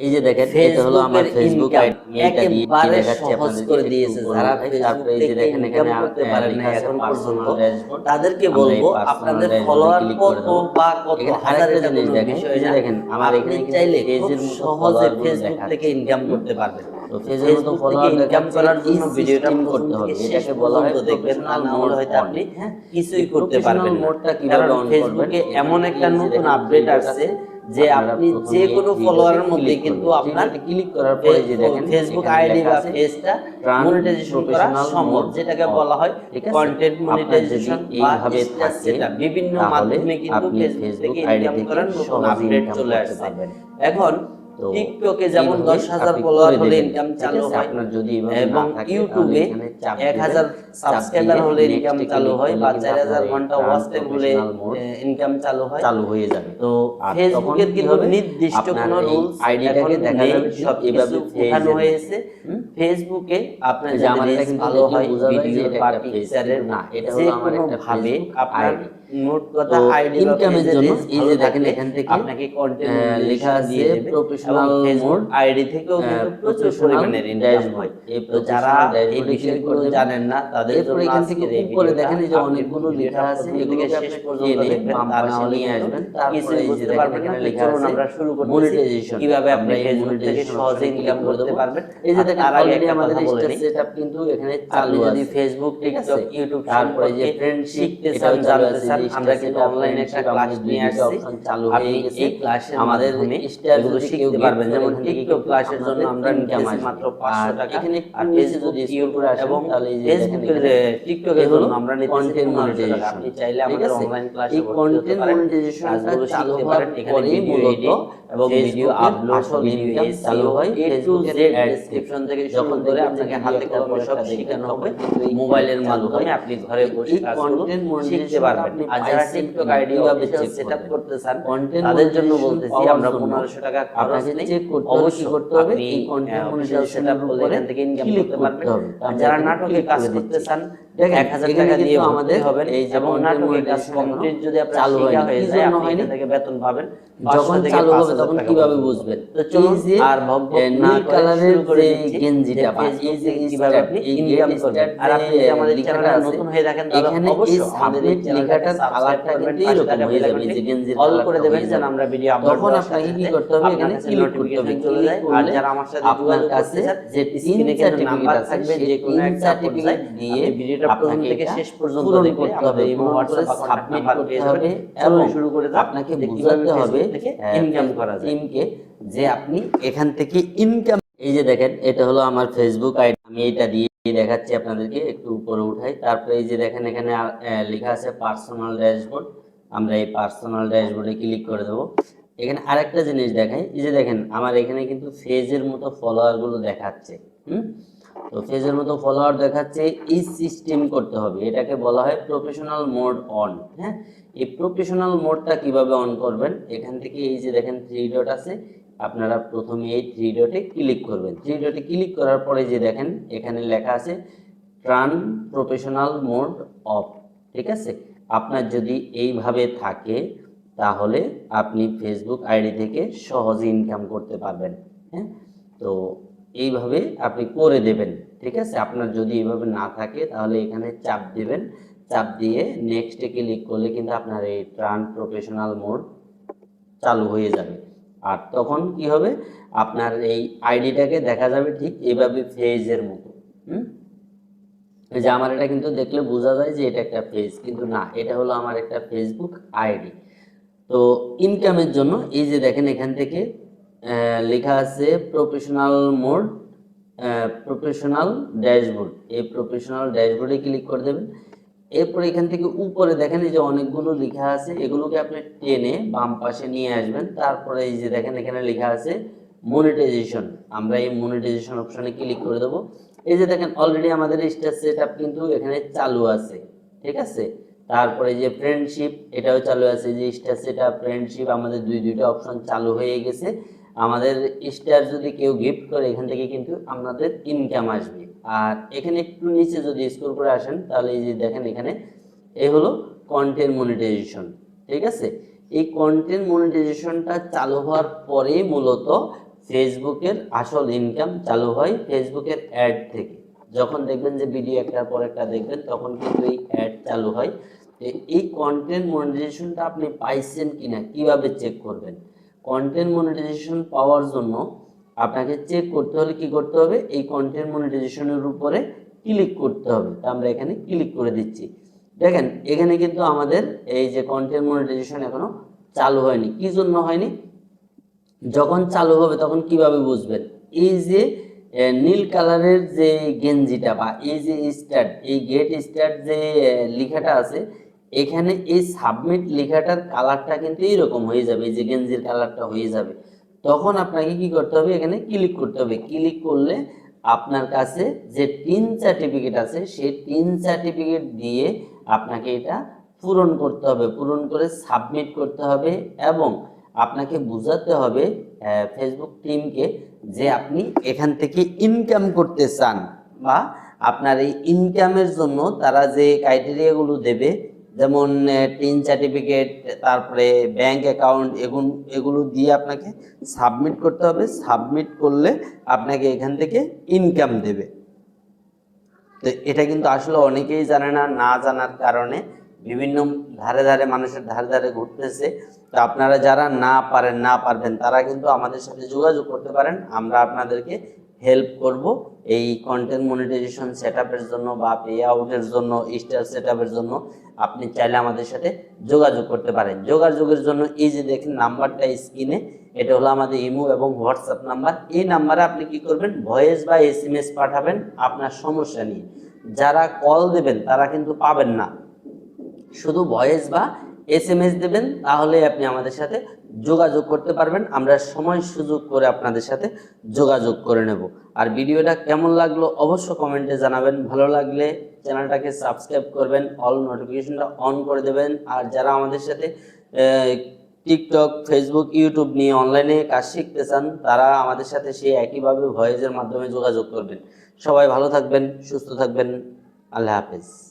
এই যে দেখেন এটা হলো আমার ফেসবুক আইডি দিয়ে দেখাচ্ছি সহজ আপনাদের? করে দিয়েছে যারা তারপরে এই যে দেখেন এখানে করতে পারেন না এখন পর্যন্ত তাদেরকে বলব আপনাদের ফলোয়ার কত বা কত? হাজার জিনিস দেখেন, এই যে দেখেন, আমার এখানে চাইলে মতো সহজে ফেসবুক থেকে ইনকাম করতে পারবেন। তো ফেসবুক থেকে ফলোয়ার ইনকাম করার জন্য ভিডিওটা করতে হবে। এটাকে বলা হয় তা হলে হয়তো আপনি কিছুই করতে পারবেন না। মোডটা কীভাবে অন করবেন? ফেসবুকে এমন একটা নতুন আপডেট আসছে যে আপনি যে কোনো ফলোয়ারের মধ্যে কিন্তু আপনার ক্লিক করার পরে যে দেখেন ফেসবুক আইডি বা পেজটা মনিটাইজেশন করা সম্ভব যেটাকে বলা হয় কন্টেন্ট মনিটাইজেশন এইভাবে সেটা বিভিন্ন মাধ্যমে কিন্তু ফেসবুক থেকে ইনকাম করার নতুন আপডেট চলে আসতে আসছে। পারবেন। এখন টিকটকে যেমন দশ হাজার ফলোয়ার হলে ইনকাম চালু হয় যদি এবং ইউটিউবে এক হাজার সাবস্ক্রাইবার হলে ইনকাম চালু হয় বা চার হাজার ঘণ্টা ওয়াচ টাইম হলে ইনকাম চালু হয়। চালু হয়ে যাবে। তো ফেসবুকের কিন্তু নির্দিষ্ট কোনো রুলস আইডিটাকে দেখা যাবে সব এভাবে উঠানো হয়েছে। ফেসবুকে আপনার যে কিন্তু ভালো হয় ভিডিও বা পিকচারের না, এটা হলো আমার একটা ভাবে আপনার মোট কথা আইডি পেজের জন্য এই যে দেখেন এখান থেকে, আপনাকে কন্টেন্ট লেখা আছে ফেসবুক mode, আইডি থেকেও কিন্তু প্রচুর পরিমাণের ইনকাম হয়। এই তো যারা এই বিষয়গুলো জানেন না তাদের জন্য এখান থেকে উপরে দেখেন যে অনেকগুলো লেখা আছে, এগুলোকে শেষ পর্যন্ত দেখবেন তা না হলে নিয়ে আসবেন। তারপরে এই যে দেখেন এখানে লেখা আছে আমরা শুরু করতেছি monetization। কীভাবে আপনি এই ফেসবুক থেকে সহজে ইনকাম করতে পারবেন? এই যে দেখেন আগে অলরেডি একটা আমাদের নিই। সেটআপ কিন্তু এখানে চালু যদি আছে। ফেসবুক টিকটক ইউটিউব তারপরে যে friendship, শিখতে চান জানতে চান আমরা কিন্তু অনলাইন একটা ক্লাস নিয়ে আসছি। চালু আপনি হয়ে। এই ক্লাসের আমাদের কেউ শিখতে পারবেন। যেমন টিকটক ক্লাসের জন্য আমরা নিতাম মাত্র পাঁচশো আর টাকা। এখানে আর ফেসবুক যদি ইউটিউবে আসেন, তাহলে এই যে টিকটকের জন্য আমরা নিতে কন্টেন্ট মনিটাইজেশন আপনি চাইলে আমাদের অনলাইন ক্লাসে এই কন্টেন্ট মনিটাইজেশন চালু শিখতে পারেন। এখানে ভিডিও এডিট এবং ভিডিও আপলোড ভিডিও চালু হয় টু জেড ডেসক্রিপশন থেকে যখন করে আপনাকে হাতে কলমে সব শেখানো হবে। মোবাইলের মাধ্যমে আপনি ঘরে বসে কাজগুলো content শিখতে পারবেন। আর যারা টিকটক আইডি কীভাবে অফিসিয়াল সেটআপ করতে চান Content তাদের জন্য বলতেছি আমরা জন্য পনেরোশো টাকা খরচ নেই। অবশ্যই করতে হবে? এই content অফিসিয়াল সেটআপ করলে এখান থেকে ইনকাম করতে পারবেন। আর যারা নাটকে কাজ করে করতে চান এক হাজার টাকা দিয়ে আমাদের হবেন এই যে নাটকের কাজ কমপ্লিট যদি আপনার চালু হয়ে যায় আপনি এখান থেকে বেতন পাবেন যখন চালু হবে তখন কীভাবে বুঝবেন? তো চলুন আর ভব ভব এ, না নীল কালারের যে গেঞ্জিটা বা এই যে কীভাবে আপনি ইনকাম করবেন। আর আপনি যদি আমাদের লেখাটা নতুন হয়ে থাকেন তাহলে অবশ্যই আমাদের এই লেখাটার কালারটা কিন্তু এরকম হয়ে যাবে, যে গেঞ্জির অল করে দেবেন যেন আমরা ভিডিও আপলোড তখন আপনাকে কি করতে হবে? এখানে ক্লিক করতে হবে? চলে যায় আর যারা আমার সাথে যোগাযোগ করতে চান যে স্ক্রিনে কিন্তু নাম্বার থাকবে যে কোনো একটা পর্যায়ে দিয়ে ভিডিওটা আপনাকে থেকে শেষ পর্যন্ত করতে হবে, পূরণ হোয়াটসঅ্যাপ নাম্বার করতে হবে এবং এবং শুরু করে আপনাকে হবে ইনকাম করা যায়। টিমকে যে আপনি এখান থেকে ইনকাম এই যে দেখেন এটা হলো আমার ফেসবুক আইডি আমি এটা দিয়ে দেখাচ্ছি আপনাদেরকে একটু উপরে উঠাই তারপরে এই যে দেখেন এখানে লেখা আছে পার্সোনাল ড্যাশবোর্ড আমরা এই পার্সোনাল ড্যাশবোর্ডে ক্লিক করে দেবো। এখানে আরেকটা জিনিস দেখাই এই যে দেখেন আমার এখানে কিন্তু ফেজের মতো ফলোয়ারগুলো দেখাচ্ছে হুম? তো ফেজের মতো ফলোয়ার দেখাচ্ছে, এই সিস্টেম করতে হবে। এটাকে বলা হয় প্রফেশনাল মোড অন হ্যাঁ? এই প্রফেশনাল মোডটা কীভাবে অন করবেন? এখান থেকে এই যে দেখেন থ্রি ডট আছে, আপনারা প্রথমে এই থ্রি ডটে ক্লিক করবেন। থ্রি ডটে ক্লিক করার পরে যে দেখেন, এখানে লেখা আছে ট্রান প্রফেশনাল মোড অফ ঠিক আছে? আপনার যদি এইভাবে থাকে, তাহলে আপনি ফেসবুক আইডি থেকে সহজে ইনকাম করতে পারবেন হ্যাঁ? তো এইভাবে আপনি করে দেবেন, ঠিক আছে? আপনার যদি এইভাবে না থাকে, তাহলে এখানে চাপ দেবেন। চাপ দিয়ে নেক্সটে ক্লিক করলে কিন্তু আপনার এই ট্রান প্রফেশনাল মোড চালু হয়ে যাবে। আর তখন কি হবে? আপনার এই আইডিটাকে দেখা যাবে ঠিক এভাবে ফেজের মতো, হুম? যে আমার এটা কিন্তু দেখলে বোঝা যায় যে এটা একটা পেজ কিন্তু না, এটা হলো আমার একটা ফেসবুক আইডি তো ইনকামের জন্য এই যে দেখেন এখান থেকে লেখা আছে প্রফেশনাল মোড প্রফেশনাল ড্যাশবোর্ড এই প্রফেশনাল ড্যাশবোর্ডে ক্লিক করে দেবেন। এরপর এখান থেকে উপরে দেখেন এই যে অনেকগুলো লেখা আছে, এগুলোকে আপনি টেনে বাম পাশে নিয়ে আসবেন। তারপরে এই যে দেখেন এখানে লেখা আছে মনিটাইজেশন আমরা এই মনিটাইজেশন অপশনে ক্লিক করে দেবো। এই যে দেখেন অলরেডি আমাদের স্টার সেট কিন্তু এখানে চালু আছে, ঠিক আছে? তারপরে যে ফ্রেন্ডশিপ এটাও চালু আছে। যে স্টার সেট ফ্রেন্ডশিপ আমাদের দুই দুইটা অপশন চালু হয়ে গেছে। আমাদের স্টার যদি কেউ গিফট করে, এখান থেকে কিন্তু আপনাদের ইনকাম আসবে। আর এখানে একটু নিচে যদি স্ক্রল করে আসেন, তাহলে এই যে দেখেন এখানে, এই হলো কন্টেন্ট মনিটাইজেশন ঠিক আছে? এই কন্টেন্ট মনিটাইজেশনটা চালু হওয়ার পরেই মূলত ফেসবুকের আসল ইনকাম চালু হয় ফেসবুকের অ্যাড থেকে। যখন দেখবেন যে ভিডিও একটার পর একটা দেখবেন, তখন কিন্তু এই অ্যাড চালু হয়। এই কন্টেন্ট মনিটাইজেশনটা আপনি পাইছেন কিনা, কীভাবে চেক করবেন? কন্টেন্ট মনিটাইজেশন পাওয়ার জন্য আপনাকে চেক করতে হলে কি করতে হবে? এই কন্টেন্ট মনিটাইজেশনের উপরে ক্লিক করতে হবে। তো আমরা এখানে ক্লিক করে দিচ্ছি। দেখেন, এখানে কিন্তু আমাদের এই যে কন্টেন্ট মনিটাইজেশন এখনও চালু হয়নি। কি জন্য হয়নি? যখন চালু হবে তখন কীভাবে বুঝবেন? এই যে নীল কালারের যে গেঞ্জিটা বা এই যে স্টার্ট এই গেট স্টার্ট যে লেখাটা আছে এখানে এই সাবমিট লেখাটার কালারটা কিন্তু এইরকম হয়ে যাবে, এই যে গেঞ্জির কালারটা হয়ে যাবে। তখন আপনাকে কি করতে হবে? এখানে ক্লিক করতে হবে। ক্লিক করলে আপনার কাছে যে টিন সার্টিফিকেট আছে, সেই টিন সার্টিফিকেট দিয়ে আপনাকে এটা পূরণ করতে হবে। পূরণ করে সাবমিট করতে হবে এবং আপনাকে বোঝাতে হবে ফেসবুক টিমকে যে আপনি এখান থেকে ইনকাম করতে চান বা আপনার এই ইনকামের জন্য তারা যে ক্রাইটেরিয়াগুলো দেবে যেমন টিন সার্টিফিকেট তারপরে ব্যাংক অ্যাকাউন্ট এগুলো এগুলো দিয়ে আপনাকে সাবমিট করতে হবে। সাবমিট করলে আপনাকে এখান থেকে ইনকাম দেবে। তো এটা কিন্তু আসলে অনেকেই জানে না না জানার কারণে বিভিন্ন ধারে ধারে মানুষের ধারে ধারে ঘুরতেছে। তো আপনারা যারা না পারেন, না পারবেন, তারা কিন্তু আমাদের সাথে যোগাযোগ করতে পারেন। আমরা আপনাদেরকে হেল্প করব এই কন্টেন্ট মনিটাইজেশন সেট জন্য বা পে আউটের জন্য স্টার সেট জন্য আপনি চাইলে আমাদের সাথে যোগাযোগ করতে পারেন। যোগাযোগের জন্য এই যে দেখেন নাম্বারটা স্ক্রিনে এটা হলো আমাদের ইমো এবং হোয়াটসঅ্যাপ নাম্বার। এই নাম্বারে আপনি কি করবেন? ভয়েস বা এস এম এস পাঠাবেন আপনার সমস্যা নিয়ে। যারা কল দেবেন, তারা কিন্তু পাবেন না। শুধু ভয়েস বা এস এম এস দেবেন তাহলে আপনি আমাদের সাথে যোগাযোগ করতে পারবেন। আমরা সময় সুযোগ করে আপনাদের সাথে যোগাযোগ করে নেব। আর ভিডিওটা কেমন লাগল অবশ্য কমেন্টে জানাবেন। ভালো লাগলে চ্যানেলটাকে সাবস্ক্রাইব করবেন অল নোটিফিকেশনটা অন করে দেবেন। আর যারা আমাদের সাথে টিকটক ফেসবুক ইউটিউব নিয়ে অনলাইনে কাজ শিখতে চান, তারা আমাদের সাথে সেই একইভাবে ভয়েজের মাধ্যমে যোগাযোগ করবেন। সবাই ভালো থাকবেন, সুস্থ থাকবেন। আল্লাহ হাফেজ।